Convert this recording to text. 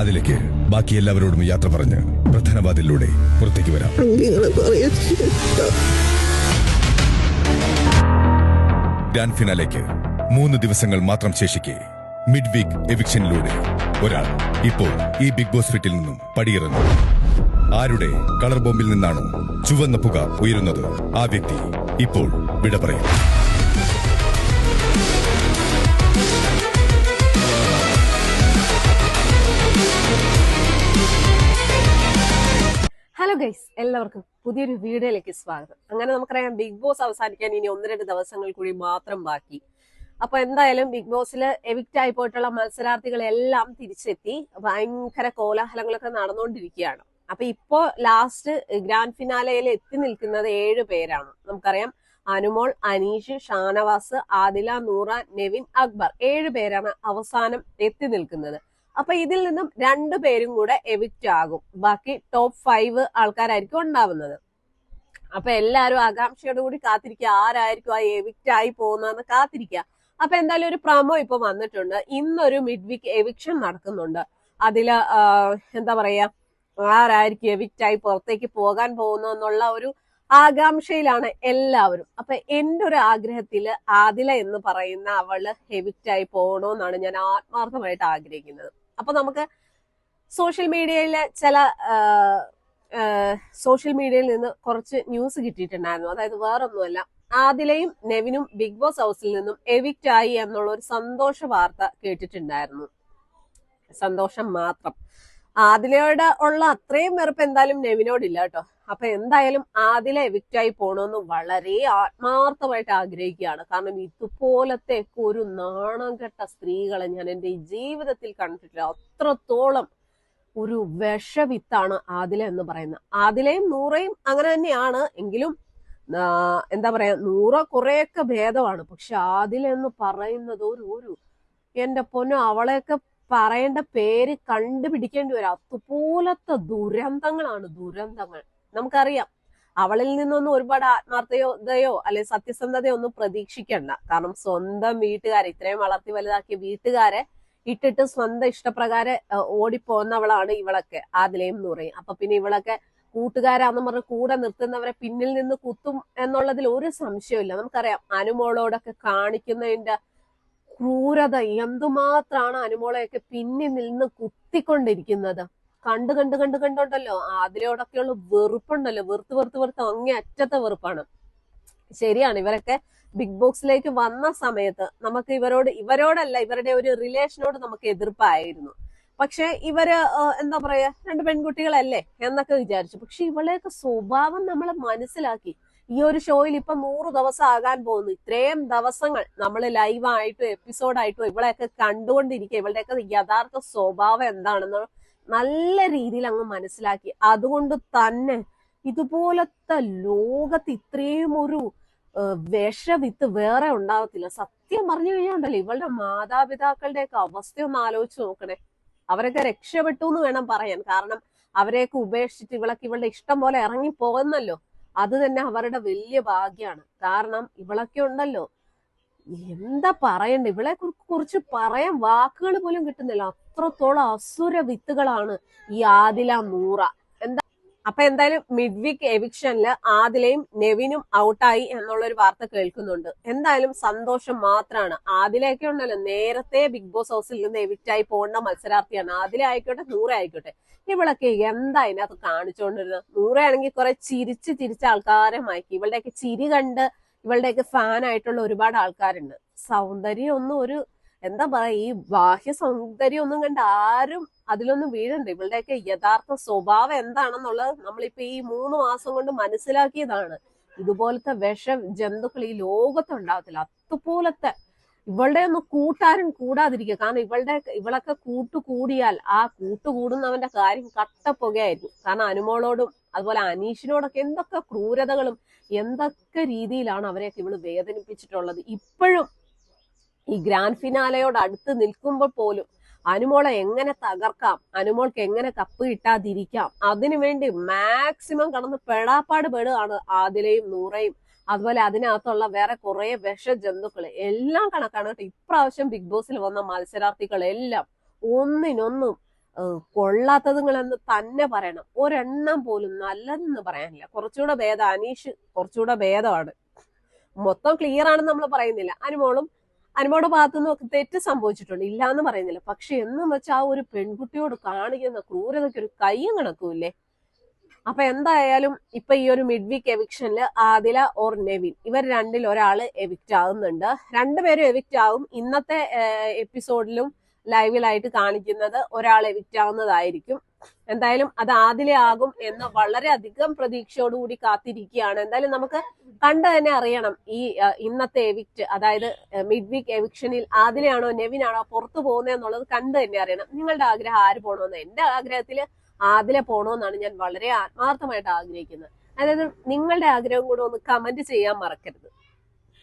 അതിലേക്ക് ബാക്കി എല്ലാവരോടും യാത്ര പറഞ്ഞ് പ്രധാനവാതിലൂടെ പുറത്തേക്ക് വരാം. ഗ്രാൻഡ് ഫിനാലേക്ക് മൂന്ന് ദിവസങ്ങൾ മാത്രം ശേഷിക്കെ മിഡ് വീക്ക് എവിക്ഷനിലൂടെ ഒരാൾ ഇപ്പോൾ ഈ ബിഗ് ബോസ് ഫിറ്റിൽ നിന്നും പടിയിറങ്ങും. ആരുടെ കളർ ബോംബിൽ നിന്നാണോ ചുവന്ന പുക ഉയരുന്നത്? ആ വ്യക്തി ഇപ്പോൾ വിട പറയും. ഹലോ ഗൈസ് എല്ലാവർക്കും പുതിയൊരു വീഡിയോയിലേക്ക് സ്വാഗതം. അങ്ങനെ നമുക്കറിയാം ബിഗ് ബോസ് അവസാനിക്കാൻ ഇനി ഒന്ന് രണ്ട് ദിവസങ്ങൾ കൂടി മാത്രം ബാക്കി. അപ്പൊ എന്തായാലും ബിഗ് ബോസിൽ എവിക്റ്റ് ആയി പോയിട്ടുള്ള മത്സരാർത്ഥികളെല്ലാം തിരിച്ചെത്തി. ഭയങ്കര കോലാഹലങ്ങളൊക്കെ നടന്നുകൊണ്ടിരിക്കുകയാണ് അപ്പൊ ഇപ്പോ ലാസ്റ്റ് ഗ്രാൻഡ് ഫിനാലയിൽ എത്തി നിൽക്കുന്നത് ഏഴ് പേരാണ്. നമുക്കറിയാം അനുമോൾ അനീഷ് ഷാനവാസ് ആദില നൂറ നെവിൻ അക്ബർ. ഏഴ് പേരാണ് അവസാനം എത്തി നിൽക്കുന്നത്. അപ്പൊ ഇതിൽ നിന്നും രണ്ടു പേരും കൂടെ എവിക്റ്റ് ആകും. ബാക്കി ടോപ്പ് ഫൈവ് ആൾക്കാരായിരിക്കും ഉണ്ടാവുന്നത്. അപ്പൊ എല്ലാരും ആകാംക്ഷയോട് കൂടി കാത്തിരിക്കുക. ആരായിരിക്കും ആ എവിക്റ്റ് ആയി പോകുന്നതെന്ന് കാത്തിരിക്കുക. അപ്പൊ എന്തായാലും ഒരു പ്രമോ ഇപ്പൊ വന്നിട്ടുണ്ട്. ഇന്നൊരു മിഡ് വീക്ക് എവിക്ഷൻ നടക്കുന്നുണ്ട് അതിൽ എന്താ പറയാ ആരായിരിക്കും എവിക്റ്റ് ആയി പുറത്തേക്ക് പോകാൻ പോകുന്നതെന്നുള്ള ഒരു ആകാംക്ഷയിലാണ് എല്ലാവരും. അപ്പൊ എന്റെ ഒരു ആഗ്രഹത്തിൽ ആദില എന്ന് പറയുന്ന അവൾ എവിക്റ്റ് ആയി പോകണമെന്നാണ് ഞാൻ ആത്മാർത്ഥമായിട്ട് ആഗ്രഹിക്കുന്നത്. അപ്പൊ നമുക്ക് സോഷ്യൽ മീഡിയയിലെ ചില സോഷ്യൽ മീഡിയയിൽ നിന്ന് കുറച്ച് ന്യൂസ് കിട്ടിയിട്ടുണ്ടായിരുന്നു. അതായത് വേറൊന്നുമല്ല. ആദിലയും നെവിനും ബിഗ് ബോസ് ഹൗസിൽ നിന്നും എവിക്റ്റ് ആയി എന്നുള്ള ഒരു സന്തോഷ വാർത്ത കേട്ടിട്ടുണ്ടായിരുന്നു. സന്തോഷം മാത്രം. ആദിലയോട് ഉള്ള അത്രയും വെറുപ്പ് എന്തായാലും നെവിനോടില്ല കേട്ടോ. അപ്പൊ എന്തായാലും ആദില എവിക്റ്റ് ആയി പോണോന്ന് വളരെ ആത്മാർത്ഥമായിട്ട് ആഗ്രഹിക്കുകയാണ്. കാരണം ഇതുപോലത്തെ ഒരു നാണം കെട്ട സ്ത്രീകളെ ഞാൻ എന്റെ ജീവിതത്തിൽ കണ്ടിട്ടില്ല. അത്രത്തോളം ഒരു വിഷവിത്താണ് ആദില എന്ന് പറയുന്നത്. ആദിലയും നൂറയും അങ്ങനെ തന്നെയാണ്. എങ്കിലും എന്താ പറയാ നൂറ കുറെയൊക്കെ ഭേദമാണ്. പക്ഷെ ആദില എന്ന് പറയുന്നത് ഒരു ഒരു എന്റെ പൊന്നു അവളെയൊക്കെ പറയേണ്ട പേര് കണ്ടുപിടിക്കേണ്ടി വരും. അതുപോലത്തെ ദുരന്തങ്ങളാണ് ദുരന്തങ്ങൾ. നമുക്കറിയാം. അവളിൽ നിന്നൊന്നും ഒരുപാട് ആത്മാർത്ഥതയോ അല്ലെ സത്യസന്ധതയോ ഒന്നും പ്രതീക്ഷിക്കണ്ട. കാരണം സ്വന്തം വീട്ടുകാരെ ഇത്രയും വളർത്തി വലുതാക്കിയ വീട്ടുകാരെ ഇട്ടിട്ട് സ്വന്തം ഇഷ്ടപ്രകാരം ഓടിപ്പോന്നവളാണ് ഇവളൊക്കെ ആദിലയും പറയും അപ്പൊ പിന്നെ ഇവളൊക്കെ കൂട്ടുകാരാന്ന് പറഞ്ഞ് കൂടെ നിർത്തുന്നവരെ പിന്നിൽ നിന്ന് കുത്തും എന്നുള്ളതിൽ ഒരു സംശയമില്ല നമുക്കറിയാം അനുമോളോടൊക്കെ കാണിക്കുന്നതിന്റെ ക്രൂരത എന്തുമാത്രമാണ് അനുമോളെയൊക്കെ പിന്നിൽ നിന്ന് കുത്തിക്കൊണ്ടിരിക്കുന്നത്. കണ്ട് കണ്ട് കണ്ട് കണ്ടുണ്ടല്ലോ. അതിലോടൊക്കെയുള്ള വെറുപ്പുണ്ടല്ലോ. വെറുത്ത് വെറുത്ത് വെറുത്ത് അങ്ങേ അറ്റത്തെ വെറുപ്പാണ്. ശരിയാണ്. ഇവരൊക്കെ ബിഗ് ബോക്സിലേക്ക് വന്ന സമയത്ത് നമുക്ക് ഇവരോട് ഇവരോടല്ല ഇവരുടെ ഒരു റിലേഷനോട് നമുക്ക് എതിർപ്പായിരുന്നു. പക്ഷെ ഇവർ എന്താ പറയാ രണ്ട് പെൺകുട്ടികളല്ലേ എന്നൊക്കെ വിചാരിച്ചു. പക്ഷെ ഇവളെയൊക്കെ സ്വഭാവം നമ്മൾ മനസ്സിലാക്കി. ഈ ഒരു ഷോയിൽ ഇപ്പൊ നൂറ് ദിവസം ആകാൻ പോകുന്നു. ഇത്രയും ദിവസങ്ങൾ നമ്മൾ ലൈവായിട്ടും എപ്പിസോഡായിട്ടും ഇവളെയൊക്കെ കണ്ടുകൊണ്ടിരിക്കുക. ഇവളുടെയൊക്കെ യഥാർത്ഥ സ്വഭാവം എന്താണെന്ന് നല്ല രീതിയിൽ അങ്ങ് മനസ്സിലാക്കി. അതുകൊണ്ട് തന്നെ ഇതുപോലത്തെ ലോകത്ത് ഇത്രയും ഒരു വിഷവിത്ത് വേറെ ഉണ്ടാവത്തില്ല. സത്യം പറഞ്ഞു കഴിഞ്ഞാണ്ടല്ലോ ഇവളുടെ മാതാപിതാക്കളുടെയൊക്കെ അവസ്ഥ ഒന്ന് ആലോചിച്ച് നോക്കണേ. അവരൊക്കെ രക്ഷപ്പെട്ടു എന്ന് വേണം പറയാൻ. കാരണം അവരെയൊക്കെ ഉപേക്ഷിച്ചിട്ട് ഇവളൊക്കെ ഇവളുടെ ഇഷ്ടം പോലെ ഇറങ്ങി പോകുന്നല്ലോ അത് തന്നെ അവരുടെ വലിയ ഭാഗ്യാണ് കാരണം ഇവളൊക്കെ ഉണ്ടല്ലോ എന്താ പറയണ്ട? കുറി- കുറിച്ച് പറയാൻ വാക്കുകൾ പോലും കിട്ടുന്നില്ല. അത്രത്തോളം അസുര വിത്തുകളാണ് ഈ ആദില നൂറ. എന്താ അപ്പൊ എന്തായാലും മിഡ് എവിക്ഷനിൽ ആദിലയും നെവിനും ഔട്ടായി എന്നുള്ളൊരു വാർത്ത കേൾക്കുന്നുണ്ട്. എന്തായാലും സന്തോഷം മാത്രമാണ് ആദിലയൊക്കെ ഉണ്ടല്ലോ നേരത്തെ ബിഗ് ബോസ് ഹൗസിൽ നിന്ന് എവിക്റ്റായി പോകേണ്ട മത്സരാർത്ഥിയാണ്. ആദില ആയിക്കോട്ടെ നൂറ ആയിക്കോട്ടെ. ഇവളൊക്കെ എന്താ അതിനകത്ത് കാണിച്ചുകൊണ്ടിരുന്നത് നൂറയാണെങ്കിൽ കുറെ ചിരിച്ച് ചിരിച്ച ആൾക്കാരെ മയക്കി. ഇവളുടെയൊക്കെ ചിരി കണ്ട് ഇവളുടെയൊക്കെ ഫാൻ ആയിട്ടുള്ള ഒരുപാട് ആൾക്കാരുണ്ട്. സൗന്ദര്യം ഒന്നും ഒരു എന്താ പറയാ ഈ ബാഹ്യ സൗന്ദര്യം ഒന്നും കണ്ട് ആരും അതിലൊന്നും വീഴണ്ട. ഇവളുടെയൊക്കെ യഥാർത്ഥ സ്വഭാവം എന്താണെന്നുള്ളത് നമ്മളിപ്പോ ഈ മൂന്ന് മാസം കൊണ്ട് മനസ്സിലാക്കിയതാണ്. ഇതുപോലത്തെ വിഷ ജന്തുക്കൾ ഈ ലോകത്തുണ്ടാകത്തില്ല അതുപോലത്തെ ഇവളുടെ ഒന്നും കൂട്ടാരും കൂടാതിരിക്കുക. കാരണം ഇവളുടെ ഇവളൊക്കെ കൂട്ടുകൂടിയാൽ ആ കൂട്ടുകൂടുന്നവന്റെ കാര്യം കട്ടപ്പുകയായിരുന്നു. കാരണം അനുമോളോടും അതുപോലെ അനീഷിനോടൊക്കെ എന്തൊക്കെ ക്രൂരതകളും എന്തൊക്കെ രീതിയിലാണ് അവരെയൊക്കെ ഇവൾ വേദനിപ്പിച്ചിട്ടുള്ളത്. ഇപ്പോഴും ഈ ഗ്രാൻഡ് ഫിനാലയോട് അടുത്ത് നിൽക്കുമ്പോൾ പോലും അനുമോളെ എങ്ങനെ തകർക്കാം? അനുമോൾക്ക് എങ്ങനെ കപ്പ് കിട്ടാതിരിക്കാം? അതിനുവേണ്ടി മാക്സിമം കടന്ന് പെടാപ്പാട് പെടുകയാണ് ആദിലയും നൂറയും. അതുപോലെ അതിനകത്തുള്ള വേറെ കുറെ വിഷ ജന്തുക്കൾ എല്ലാം കണക്കാണ് കേട്ടോ. ഇപ്രാവശ്യം ബിഗ് ബോസിൽ വന്ന മത്സരാർത്ഥികൾ എല്ലാം ഒന്നിനൊന്നും കൊള്ളാത്തതുങ്ങളെന്ന് തന്നെ പറയണം. ഒരെണ്ണം പോലും നല്ലതെന്ന് പറയാനില്ല. കുറച്ചുകൂടെ ഭേദം അനീഷ് കുറച്ചുകൂടെ ഭേദമാണ്. മൊത്തം ക്ലിയർ ആണെന്ന് നമ്മൾ പറയുന്നില്ല. അനുമോളും അനുമോളുടെ ഭാഗത്തു നിന്നൊക്കെ തെറ്റ് സംഭവിച്ചിട്ടുണ്ട്. ഇല്ല എന്ന് പറയുന്നില്ല. പക്ഷെ എന്നും വെച്ചാൽ ആ ഒരു പെൺകുട്ടിയോട് കാണിക്കുന്ന ക്രൂരതയ്ക്ക് ഒരു കയ്യും കണക്കുമില്ലേ? അപ്പൊ എന്തായാലും ഇപ്പൊ ഈ ഒരു മിഡ് വീക്ക് എവിക്ഷനിൽ ആദില ഓർ നെവിൻ ഇവർ രണ്ടിൽ ഒരാൾ എവിക്റ്റ് ആവുന്നുണ്ട്. രണ്ടുപേരും എവിക്റ്റ് ആവും. ഇന്നത്തെ എപ്പിസോഡിലും ലൈവിലായിട്ട് കാണിക്കുന്നത് ഒരാൾ എവിക്റ്റ് ആവുന്നതായിരിക്കും. എന്തായാലും അത് ആദിലെ ആകും എന്ന് വളരെയധികം പ്രതീക്ഷയോടുകൂടി കാത്തിരിക്കുകയാണ്. എന്തായാലും നമുക്ക് കണ്ടു തന്നെ അറിയണം ഈ ഇന്നത്തെ എവിക്റ്റ് അതായത് മിഡ് വീക്ക് എവിക്ഷനിൽ ആദിലയാണോ നെവിനാണോ പുറത്തു പോകുന്നത് എന്നുള്ളത് കണ്ടു തന്നെ അറിയണം. നിങ്ങളുടെ ആഗ്രഹം ആര് പോകണമെന്ന്? എന്റെ ആഗ്രഹത്തിൽ ആദിലെ പോണോന്നാണ് ഞാൻ വളരെ ആത്മാർത്ഥമായിട്ട് ആഗ്രഹിക്കുന്നത്. അതായത് നിങ്ങളുടെ ആഗ്രഹം കൂടെ ഒന്ന് കമന്റ് ചെയ്യാൻ മറക്കരുത്.